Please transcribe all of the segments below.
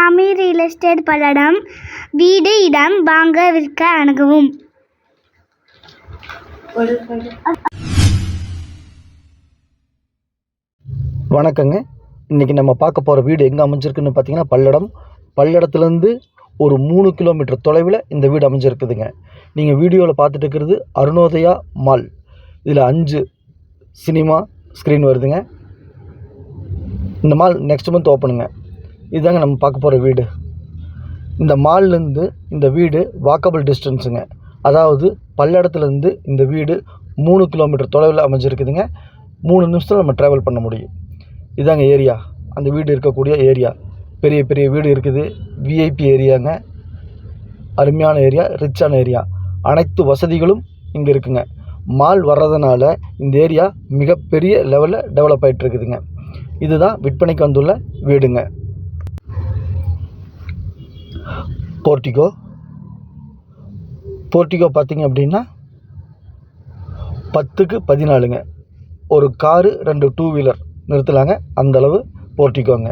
சாமி real estate Palladam வீடு இடம் வாங்க விற்க அணுகவும். வணக்கங்க. இன்றைக்கி நம்ம பார்க்க போகிற வீடு எங்கே அமைஞ்சிருக்குன்னு பார்த்தீங்கன்னா பல்லடம். பல்லடத்துலேருந்து ஒரு மூணு கிலோமீட்டர் தொலைவில் இந்த வீடு அமைஞ்சிருக்குதுங்க. நீங்கள் வீடியோவில் பார்த்துட்டு இருக்கிறது அருணோதயா மால். இதில் அஞ்சு சினிமா ஸ்க்ரீன் வருதுங்க. இந்த மால் நெக்ஸ்ட் மந்த் ஓப்பனுங்க இதுதாங்க நம்ம பார்க்க போகிற வீடு. இந்த மால்லேருந்து இந்த வீடு வாக்கபிள் டிஸ்டன்ஸுங்க அதாவது பல்லடத்துலேருந்து இந்த வீடு மூணு கிலோமீட்டர் தொலைவில் அமைஞ்சிருக்குதுங்க. மூணு நிமிஷத்தில் நம்ம ட்ராவல் பண்ண முடியும். இதாங்க ஏரியா அந்த வீடு இருக்கக்கூடிய ஏரியா பெரிய பெரிய வீடு இருக்குது. விஐபி ஏரியாங்க அருமையான ஏரியா ரிச்சான ஏரியா அனைத்து வசதிகளும் இங்கே இருக்குங்க. மால் வர்றதுனால இந்த ஏரியா மிகப்பெரிய லெவலில் டெவலப் ஆகிட்டு இருக்குதுங்க இதுதான் விற்பனைக்கு வந்துள்ள வீடுங்க. போர்ட்டிகோ போர்ட்டிகோ பார்த்தீங்க அப்படின்னா பத்துக்கு பதினாலுங்க. ஒரு காரு ரெண்டு டூ வீலர் நிறுத்தலாங்க அந்த அளவு போர்ட்டிக்கோங்க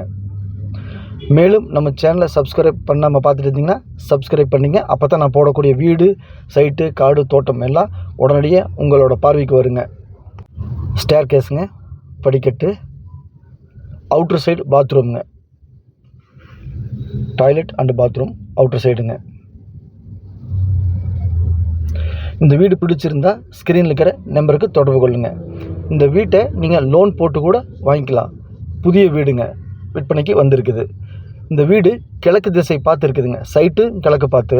மேலும் நம்ம சேனலை சப்ஸ்கிரைப் பண்ணாமல் பார்த்துட்டு இருந்தீங்கன்னா சப்ஸ்கிரைப் பண்ணிங்க. அப்போ தான் நான் போடக்கூடிய வீடு சைட்டு காடு தோட்டம் எல்லாம் உடனடியே உங்களோட பார்வைக்கு வருங்க. ஸ்டேர் கேஸுங்க படிக்கட்டு அவுட்ரு சைடு பாத்ரூம்ங்க டாய்லெட் அண்டு பாத்ரூம் அவுட்ரு சைடுங்க. இந்த வீடு பிடிச்சிருந்தா ஸ்க்ரீனில் இருக்கிற நம்பருக்கு தொடர்பு கொள்ளுங்கள் இந்த வீட்டை நீங்கள் லோன் போட்டு கூட வாங்கிக்கலாம். புதிய வீடுங்க விற்பனைக்கு வந்திருக்குது. இந்த வீடு கிழக்கு திசை பார்த்து இருக்குதுங்க சைட்டு கிழக்கு பார்த்து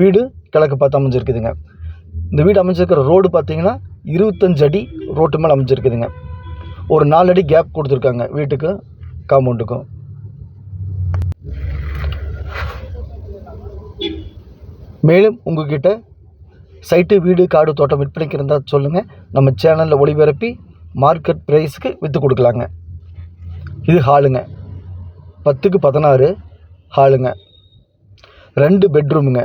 வீடு கிழக்கு பார்த்து அமைஞ்சிருக்குதுங்க. இந்த வீடு அமைஞ்சிருக்கிற ரோடு பார்த்தீங்கன்னா இருபத்தஞ்சு அடி ரோட்டு மேலே அமைஞ்சிருக்குதுங்க. ஒரு நாலு அடி கேப் கொடுத்துருக்காங்க வீட்டுக்கும் காம்பவுண்டுக்கும் மேலும் உங்கள்கிட்ட சைட்டு வீடு காடு தோட்டம் விற்பனைக்கு இருந்தால் சொல்லுங்கள் நம்ம சேனலில் ஒளிபரப்பி மார்க்கெட் ப்ரைஸுக்கு விற்று கொடுக்கலாங்க. இது ஹாலுங்க. பத்துக்கு பதினாறு ஹாலுங்க. ரெண்டு பெட்ரூமுங்க.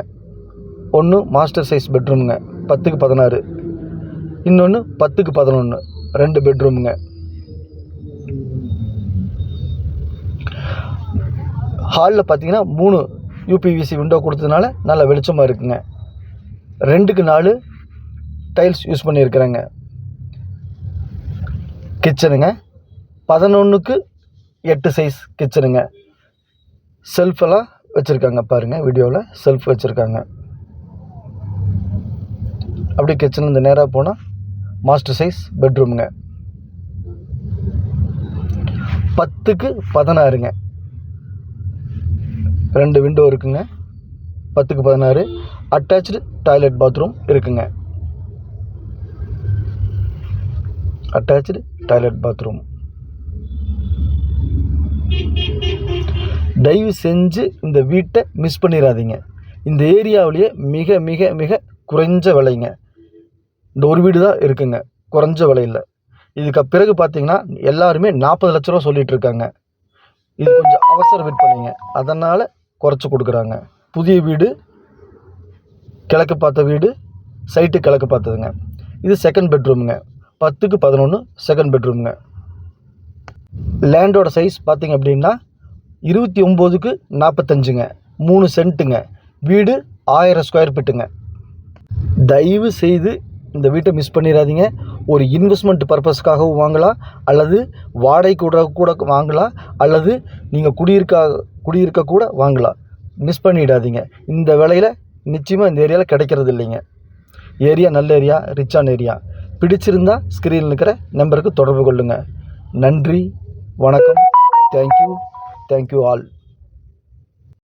ஒன்று மாஸ்டர் சைஸ் பெட்ரூமுங்க பத்துக்கு பதினாறு. இன்னொன்று பத்துக்கு பதினொன்று ரெண்டு பெட்ரூமுங்க. ஹாலில் பார்த்தீங்கன்னா மூணு யூபிவிசி விண்டோ கொடுத்ததுனால நல்ல வெளிச்சமாக இருக்குங்க. ரெண்டுக்கு நாலு டைல்ஸ் யூஸ் பண்ணியிருக்கிறேங்க. கிச்சனுங்க பதினொன்றுக்கு எட்டு சைஸ் கிச்சனுங்க செல்ஃபெல்லாம் வச்சுருக்காங்க பாருங்கள் வீடியோவில் செல்ஃப் வச்சுருக்காங்க. அப்படியே கிச்சன் இந்த நேராக போனால் மாஸ்டர் சைஸ் பெட்ரூமுங்க பத்துக்கு பதினாறுங்க. ரெண்டு விண்டோ இருக்குங்க. பத்துக்கு பதினாறு. அட்டாச்சு டாய்லெட் பாத்ரூம் இருக்குங்க. அட்டாச்சு டாய்லெட் பாத்ரூம் தயவு செஞ்சு இந்த வீட்டை மிஸ் பண்ணிடாதீங்க இந்த ஏரியாவிலேயே மிக மிக மிக குறைஞ்ச விலைங்க. இந்த ஒரு வீடு தான் இருக்குங்க. குறைஞ்ச விலையில். இதுக்கு பிறகு பார்த்தீங்கன்னா எல்லாருமே நாற்பது லட்ச ரூபா சொல்லிட்டு இருக்காங்க. இது கொஞ்சம் அவசர விற்பனைங்க. அதனால் குறைச்சி கொடுக்குறாங்க. புதிய வீடு கிழக்கு பார்த்த வீடு சைட்டு கிழக்கு பார்த்ததுங்க. இது செகண்ட் பெட்ரூமுங்க பத்துக்கு பதினொன்று செகண்ட் பெட்ரூமுங்க லேண்டோட சைஸ் பார்த்திங்க அப்படின்னா இருபத்தி ஒம்போதுக்கு நாற்பத்தஞ்சுங்க மூணு சென்ட்டுங்க வீடு ஆயிரம் ஸ்கொயர் ஃபீட்டுங்க தயவு செய்து இந்த வீட்டை மிஸ் பண்ணிடாதீங்க. ஒரு இன்வெஸ்ட்மெண்ட் பர்பஸ்க்காகவும் வாங்கலாம். அல்லது வாடகை கூட கூட வாங்கலாம். அல்லது நீங்கள் குடியிருக்க குடியிருக்க கூட வாங்கலாம். மிஸ் பண்ணிடாதீங்க. இந்த விலையில் நிச்சயமாக இந்த ஏரியாவில் கிடைக்கிறது இல்லைங்க. ஏரியா நல்ல ஏரியா ரிச்சான ஏரியா. பிடிச்சிருந்தா ஸ்க்ரீனில் இருக்கிற நம்பருக்கு தொடர்பு கொள்ளுங்கள் நன்றி வணக்கம். Thank you thank you all